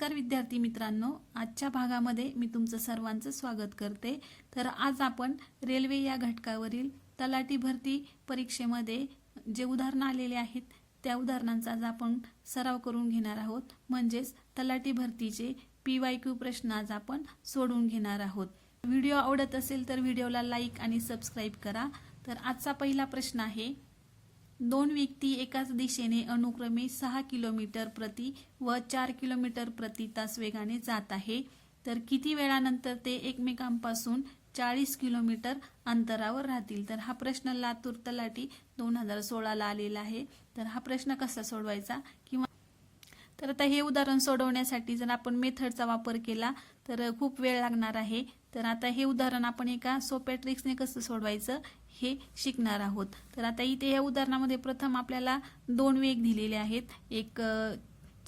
नमस्कार विद्यार्थी मित्रांनो. आजच्या भागामध्ये मी तुमचं सर्वांचं स्वागत करते. तर आज आपण रेल्वे या घटकावरील तलाठी भरती परीक्षेमध्ये जे उदाहरणं आलेले आहेत त्या उदाहरणांचा आज आपण सराव करून घेणार आहोत. म्हणजेच तलाठी भरतीचे पी वाय क्यू प्रश्न आज आपण सोडवून घेणार आहोत. व्हिडिओ आवडत असेल तर व्हिडिओला लाईक आणि सबस्क्राईब करा. तर आजचा पहिला प्रश्न आहे दोन व्यक्ती एकाच दिशेने अनुक्रमे सहा किलोमीटर प्रति व चार किलोमीटर प्रति तास वेगाने जात आहे. तर किती वेळानंतर ते एकमेकांपासून चाळीस किलोमीटर अंतरावर राहतील? तर हा प्रश्न लातूर तलाठी दोन हजार सोळाला आलेला आहे. तर हा प्रश्न कसा सोडवायचा? किंवा तर आता हे उदाहरण सोडवण्यासाठी जर आपण मेथडचा वापर केला तर खूप वेळ लागणार आहे. तर आता हे उदाहरण आपण एका सोप्या ट्रिक्सने कसं सोडवायचं? हे शिकणार आहोत. तर आता इथे या उदाहरणामध्ये प्रथम आपल्याला दोन वेग दिलेले आहेत. एक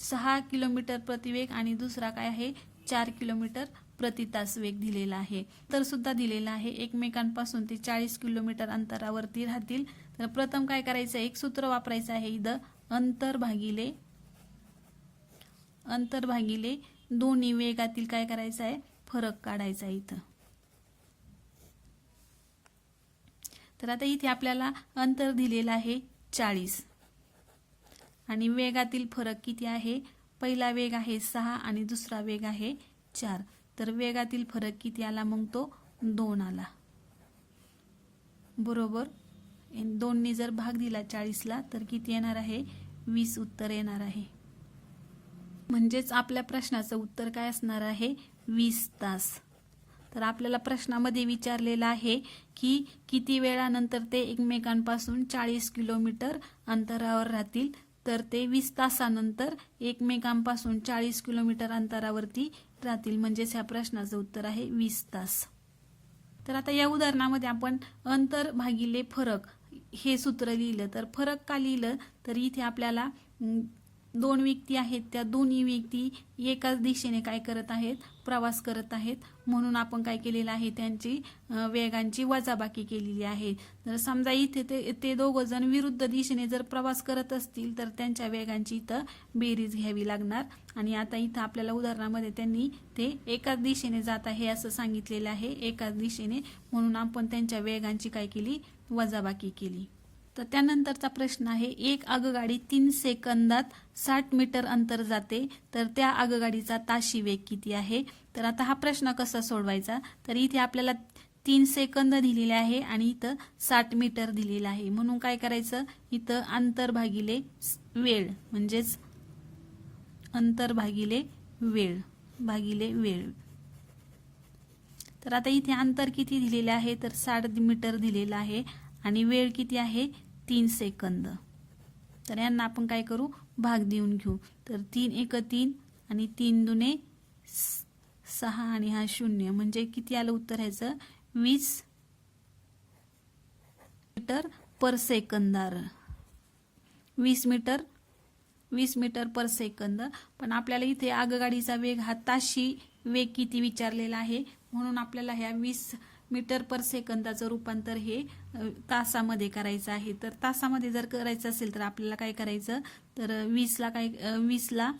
सहा किलोमीटर प्रतिवेग आणि दुसरा काय आहे? चार किलोमीटर प्रति तास वेग दिलेला आहे. तर सुद्धा दिलेला आहे. एकमेकांपासून ते चाळीस किलोमीटर अंतरावरती राहतील. तर प्रथम काय करायचं? एक सूत्र वापरायचं आहे इथं. अंतर भागिले अंतर भागिले दोन्ही वेगातील काय करायचं आहे? फरक काढायचा आहे इथं. तर आता इथे आपल्याला अंतर दिलेलं आहे चाळीस. आणि वेगातील फरक किती आहे? पहिला वेग आहे सहा आणि दुसरा वेग आहे चार. तर वेगातील फरक किती आला मग तो दोन आला. बरोबर? दोनने दोननी जर भाग दिला चाळीसला तर किती येणार आहे? वीस उत्तर येणार आहे. म्हणजेच आपल्या प्रश्नाचं उत्तर काय असणार आहे? वीस तास. तर आपल्याला प्रश्नामध्ये विचारलेलं आहे की किती वेळानंतर ते एकमेकांपासून चाळीस किलोमीटर अंतरावर राहतील? तर ते वीस तासानंतर एकमेकांपासून चाळीस किलोमीटर अंतरावरती राहतील. म्हणजेच ह्या प्रश्नाचं उत्तर आहे वीस तास. तर आता या उदाहरणामध्ये आपण अंतर भागिले फरक हे सूत्र लिहिलं. तर फरक का लिहिलं? तर इथे आपल्याला दोन व्यक्ती आहेत त्या दोन्ही व्यक्ती एकाच दिशेने काय करत आहेत प्रवास करत आहेत. म्हणून आपण काय केलेलं आहे त्यांची वेगांची वजाबाकी केलेली आहे. जर समजा इथे ते ते दोघं जण विरुद्ध दिशेने जर प्रवास करत असतील तर त्यांच्या वेगांची इथं बेरीज घ्यावी लागणार. आणि आता इथं आपल्याला उदाहरणामध्ये त्यांनी ते एकाच दिशेने जात आहे असं सांगितलेलं आहे एकाच दिशेने. म्हणून आपण त्यांच्या वेगांची काय केली? वजाबाकी केली. तर त्यानंतरचा प्रश्न आहे एक आगगाडी तीन सेकंदात साठ मीटर अंतर जाते तर त्या आगगाडीचा ताशी वेग किती आहे? तर आता हा प्रश्न कसा सोडवायचा? तर इथे आपल्याला तीन सेकंद दिलेले आहे आणि इथं साठ मीटर दिलेलं आहे. म्हणून काय करायचं? इथं अंतर भागिले वेळ म्हणजेच अंतर भागिले वेळ भागिले वेळ. तर आता इथे अंतर किती दिलेले आहे? तर साठ मीटर दिलेलं आहे. आणि वेळ किती आहे? तीन सेकंद. तर यांना आपण काय करू? भाग देऊन घेऊ. तर तीन एक तीन आणि तीन दुने सहा आणि हा शून्य. म्हणजे किती आलं उत्तर ह्याचं? वीस मीटर पर सेकंदार. वीस मीटर वीस मीटर पर सेकंद. पण आपल्याला इथे आगगाडीचा वेग हा ताशी वेग किती विचारलेला आहे? म्हणून आपल्याला ह्या वीस मीटर पर सेकंदाचं रूपांतर हे तासामध्ये करायचं आहे. तर तासामध्ये जर करायचं असेल तर आपल्याला काय करायचं? तर वीसला काय वीसला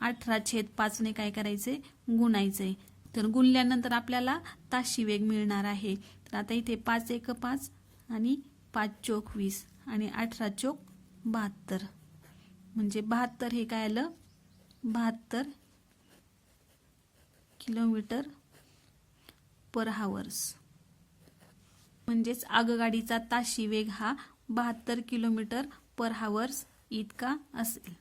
अठरा छेद पाचने काय करायचे? गुणायचे. तर गुणल्यानंतर आपल्याला ताशी वेग मिळणार आहे. तर आता इथे पाच एक पाच आणि पाच चोक वीस आणि अठरा चोक बहात्तर. म्हणजे बहात्तर हे काय आलं? बहात्तर किलोमीटर पर हावर्स म्हणजेच आगगाडीचा ताशी वेग हा बहात्तर किलोमीटर पर हावर्स इतका असेल.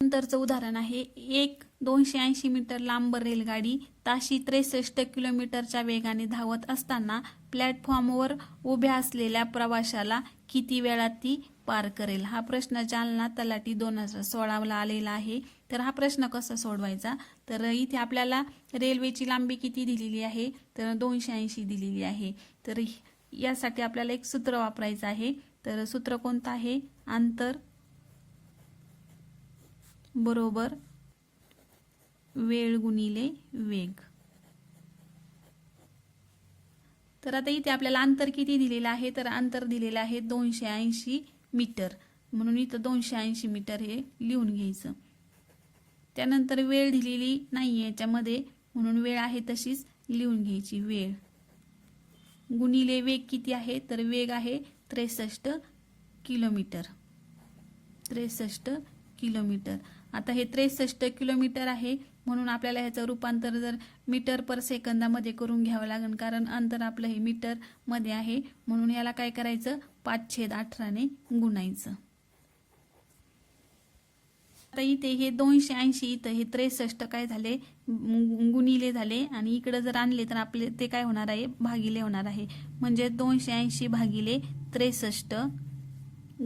नंतरचं उदाहरण आहे एक दोनशे ऐंशी मीटर लांब रेलगाडी ताशी त्रेसष्ट किलोमीटरच्या वेगाने धावत असताना प्लॅटफॉर्मवर उभ्या असलेल्या प्रवाशाला किती वेळात ती पार करेल? हा प्रश्न जालना तलाठी दोन हजार सोळाला आलेला आहे. तर हा प्रश्न कसा सोडवायचा? तर इथे आपल्याला रेल्वेची लांबी किती दिलेली आहे? तर दोनशे ऐंशी दिलेली आहे. तर यासाठी आपल्याला एक सूत्र वापरायचं आहे. तर सूत्र कोणतं आहे? अंतर बरोबर वेळ गुणिले वेग. तर आता इथे आपल्याला अंतर किती दिलेलं आहे? तर अंतर दिलेलं आहे दोनशे ऐंशी मीटर. म्हणून इथं दोनशे ऐंशी मीटर हे लिहून घ्यायचं. त्यानंतर वेळ दिलेली नाही आहे याच्यामध्ये. म्हणून वेळ आहे तशीच लिहून घ्यायची वेळ. गुणिले वेग किती आहे? तर वेग आहे त्रेसष्ट किलोमीटर. त्रेसष्ट किलोमीटर. आता हे त्रेसष्ट किलोमीटर आहे. म्हणून आपल्याला ह्याचं रूपांतर जर मीटर पर सेकंदामध्ये करून घ्यावं लागेल कारण अंतर आपलं हे मीटरमध्ये आहे. म्हणून याला काय करायचं? पाच छेद अठराने गुणायचं. आता इथे हे दोनशे ऐंशी इथं हे त्रेसष्ट काय झाले? गु- गुणिले झाले. आणि इकडं जर आणले तर आपले ते काय होणार आहे? भागिले होणार आहे. म्हणजे दोनशे ऐंशी भागिले त्रेसष्ट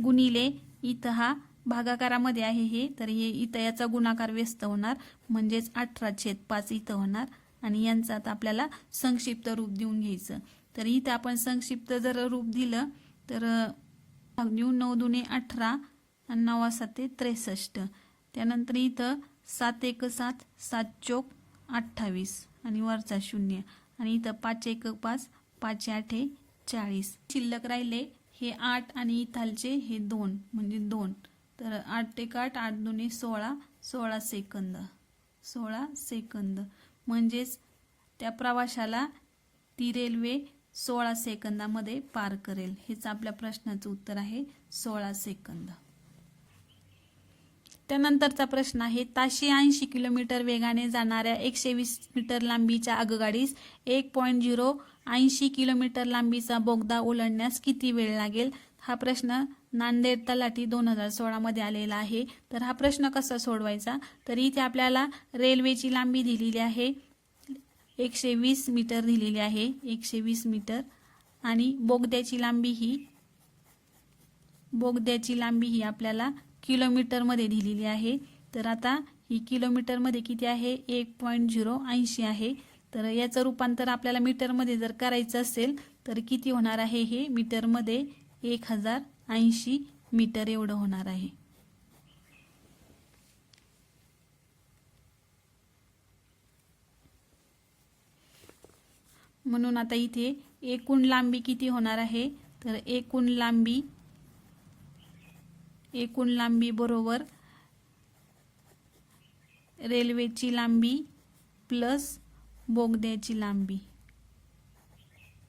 गुणिले इथं हा भागाकारामध्ये आहे हे. तर हे इथं याचा गुणाकार व्यस्त होणार. म्हणजेच अठरा छेद पाच इथं होणार. आणि यांचं आता आपल्याला संक्षिप्त रूप देऊन घ्यायचं. तर इथं आपण संक्षिप्त जर रूप दिलं तर देऊ नऊ दुने अठरा आणि सात साते त्रेसष्ट. त्यानंतर इथं सात एक सात सात चोक अठ्ठावीस आणि वरचा शून्य. आणि इथं पाच एक पाच पाच आठे चाळीस. शिल्लक राहिले हे आठ आणि इथालचे हे दोन म्हणजे दोन. तर आठ एक आठ आठ दोन्ही सोळा सोळा सेकंद. सोळा सेकंद. म्हणजेच त्या प्रवाशाला ती रेल्वे सोळा सेकंदामध्ये पार करेल. हेच आपल्या प्रश्नाचं उत्तर आहे सोळा सेकंद. त्यानंतरचा प्रश्न आहे ताशी ऐंशी किलोमीटर वेगाने जाणाऱ्या एकशे वीस मीटर लांबीच्या आगगाडीस एक पॉईंट झिरो ऐंशी किलोमीटर लांबीचा बोगदा ओलांडण्यास किती वेळ लागेल? हा प्रश्न नांदेड तलाठी दोन हजार सोळामध्ये आलेला आहे. तर हा प्रश्न कसा सोडवायचा? तर इथे आपल्याला रेल्वेची लांबी दिलेली आहे. एकशे वीस मीटर दिलेली आहे. एकशे वीस मीटर. आणि बोगद्याची लांबी ही बोगद्याची लांबी ही आपल्याला किलोमीटरमध्ये दिलेली आहे. तर आता ही किलोमीटरमध्ये किती आहे? एक पॉईंट झिरो ऐंशी आहे. तर याचं रूपांतर आपल्याला मीटरमध्ये जर करायचं असेल तर किती होणार आहे हे? मीटरमध्ये एक हजार ऐंशी मीटर एवढं होणार आहे. म्हणून आता इथे एकूण लांबी किती होणार आहे? तर एकूण लांबी एकूण लांबी बरोबर रेल्वेची लांबी प्लस बोगद्याची लांबी.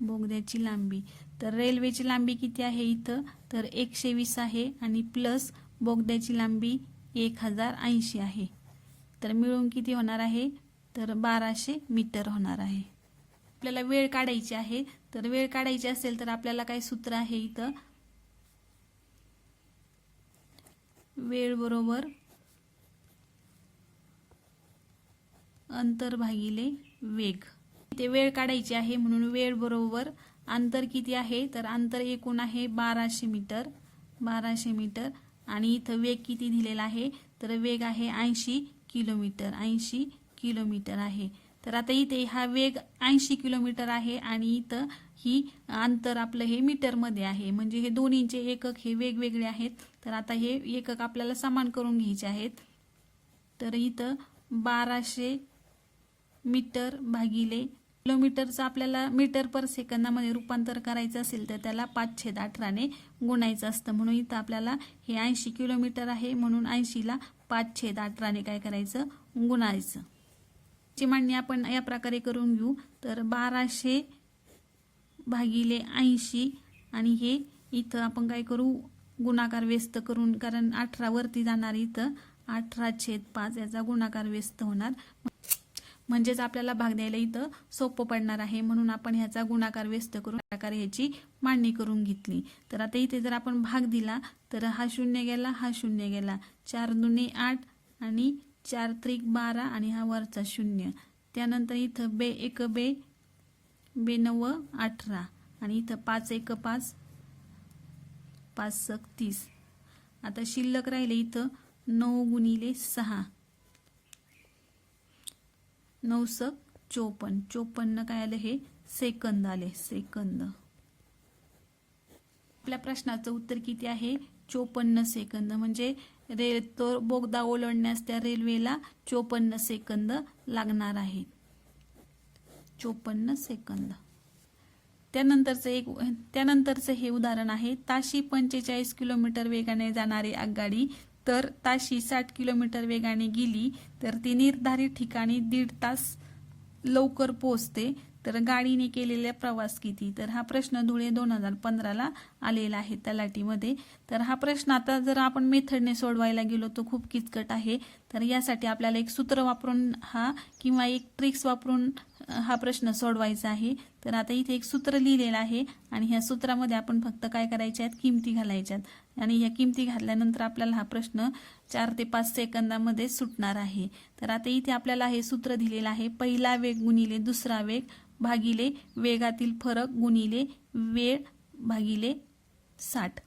बोगद्याची लांबी. तर रेल्वेची लांबी किती आहे इथं? तर एकशे वीस आहे आणि प्लस बोगद्याची लांबी एक हजार ऐंशी आहे. तर मिळून किती होणार आहे? तर बाराशे मीटर होणार आहे. आपल्याला वेळ काढायची आहे. तर वेळ काढायची असेल तर आपल्याला काय सूत्र आहे इथं? वेळ बरोबर अंतर भागिले वेग. ते वेळ काढायची आहे म्हणून वेळ बरोबर अंतर किती आहे? तर अंतर एकूण आहे बाराशे मीटर. बाराशे मीटर. आणि इथं वेग किती दिलेला आहे? तर वेग आहे ऐंशी किलोमीटर. ऐंशी किलोमीटर आहे. तर आता इथे हा वेग ऐंशी किलोमीटर आहे आणि इथं ही अंतर आपलं हे मीटरमध्ये आहे. म्हणजे हे दोन्हीचे एकक हे वेगवेगळे आहेत. तर आता हे एकक आपल्याला समान करून घ्यायचे आहेत. तर इथं बाराशे मीटर भागिले किलोमीटरचं आपल्याला मीटर पर सेकंदामध्ये रूपांतर करायचं असेल तर त्याला पाच छेद अठराने गुणायचं असतं. म्हणून इथं आपल्याला हे ऐंशी किलोमीटर आहे. म्हणून ऐंशीला पाच छेद अठराने काय करायचं? गुणायचं. ची मांडणी आपण या प्रकारे करून घेऊ. तर बाराशे भागिले ऐंशी आणि हे इथं आपण काय करू? गुणाकार व्यस्त करून कारण अठरा वरती जाणार इथं अठरा छेद पाच याचा गुणाकार व्यस्त होणार. म्हणजेच आपल्याला भाग द्यायला इथं सोपं पडणार आहे म्हणून आपण ह्याचा गुणाकार व्यस्त करून प्रकारे ह्याची मांडणी करून घेतली. तर आता इथे जर आपण भाग दिला तर हा शून्य गेला हा शून्य गेला. चार दुने आठ आणि चार त्रिक बारा आणि हा वरचा शून्य. त्यानंतर इथं बे एक बे बे नव अठरा. आणि इथं पाच एक पाच पाच सक तीस. आता शिल्लक राहिले इथं नऊ गुणिले सहा. नऊ सक चोपन्न. चोपन्न काय आलं हे? सेकंद आले. सेकंद. आपल्या प्रश्नाचं उत्तर किती आहे? चोपन्न सेकंद. म्हणजे रे तो बोगदा ओलांडण्यास त्या रेल्वेला चोपन्न सेकंद लागणार आहे. चोपन्न सेकंद. त्यानंतरचं एक त्यानंतरचं हे उदाहरण आहे ताशी पंचेचाळीस किलोमीटर वेगाने जाणारी आगगाडी. तर ताशी साठ किलोमीटर वेगाने गेली तर ती निर्धारित ठिकाणी दीड तास लवकर पोहोचते. तर गाडीने केलेला प्रवास किती? तर हा प्रश्न धुळे दोन हजार पंधराला आलेला आहे तलाटीमध्ये तर हा प्रश्न आता जर आपण मेथडने सोडवायला गेलो तो खूप किचकट आहे. तर यासाठी आपल्याला एक सूत्र वापरून हा किंवा एक ट्रिक्स वापरून हा प्रश्न सोडवायचा आहे. तर आता इथे एक सूत्र लिहिलेलं आहे आणि ह्या सूत्रामध्ये आपण फक्त काय करायच्या आहेत? किमती घालायच्यात आणि ह्या किमती घातल्यानंतर आपल्याला हा प्रश्न चार ते पाच सेकंदामध्ये सुटणार आहे. तर आता इथे आपल्याला हे सूत्र दिलेलं आहे. पहिला वेग गुणिले दुसरा वेग भागिले वेगातील फरक गुणिले वेळ भागिले साठ.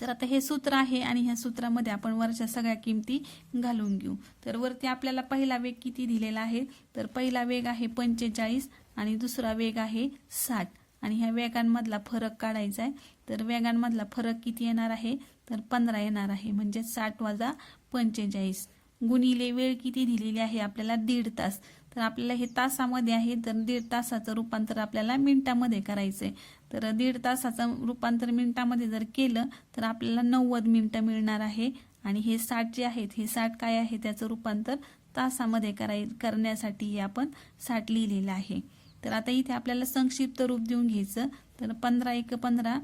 तर आता हे सूत्र आहे आणि ह्या सूत्रामध्ये आपण वरच्या सगळ्या किमती घालून घेऊ. तर वरती आपल्याला पहिला वेग किती दिलेला आहे? तर पहिला वेग आहे पंचेचाळीस आणि दुसरा वेग आहे साठ. आणि ह्या वेगांमधला फरक काढायचा आहे. तर वेगांमधला फरक किती येणार आहे? तर पंधरा येणार आहे. म्हणजे साठ वाजा पंचेचाळीस. गुणिले वेळ किती दिलेली आहे? आपल्याला दीड तास. तर आपल्याला हे तासामध्ये आहे. तर दीड तासाचं रूपांतर आपल्याला मिनिटामध्ये करायचं आहे तर दीड तासाचं रूपांतर मिनिटामध्ये जर केलं तर आपल्याला नव्वद मिनटं मिळणार आहे. आणि हे साठ जे आहेत हे साठ काय आहे त्याचं रूपांतर तासामध्ये कराय करण्यासाठी हे आपण साठ लिहिलेलं आहे. तर आता इथे आपल्याला संक्षिप्त रूप देऊन घ्यायचं. तर पंधरा एक पंधरा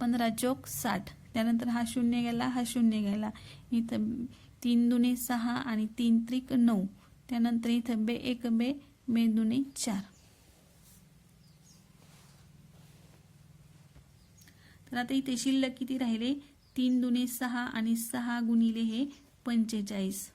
पंधरा चोक साठ. त्यानंतर हा शून्य गेला हा शून्य गेला. इथं तीन दुने सहा आणि तीन त्रिक नऊ. त्यानंतर इथं बे एक बे बे दुने चार. तर आता इथे शिल्लक किती राहिले? तीन दुने सहा आणि सहा गुणिले हे पंचेचाळीस.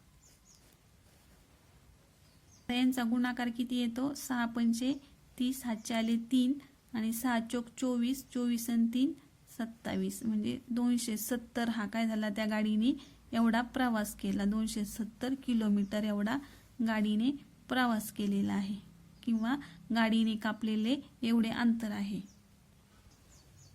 यांचा गुणाकार किती येतो? सहा पंचे तीस हातचे आले तीन आणि सहा चोक चोवीस चोवीस आणि तीन सत्तावीस. म्हणजे दोनशे सत्तर हा काय झाला त्या गाडीने? एवढा प्रवास केला. दोनशे सत्तर किलोमीटर एवढा गाडीने प्रवास केलेला आहे. किंवा गाडीने कापलेले एवढे अंतर आहे.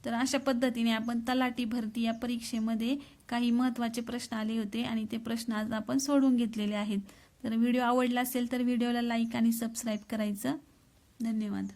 तर अशा पद्धतीने आपण तलाठी भरती या परीक्षेमध्ये काही महत्त्वाचे प्रश्न आले होते आणि ते प्रश्न आज आपण सोडून घेतलेले आहेत. तर व्हिडिओ आवडला असेल तर व्हिडिओला लाईक आणि सबस्क्राईब करायचं. धन्यवाद.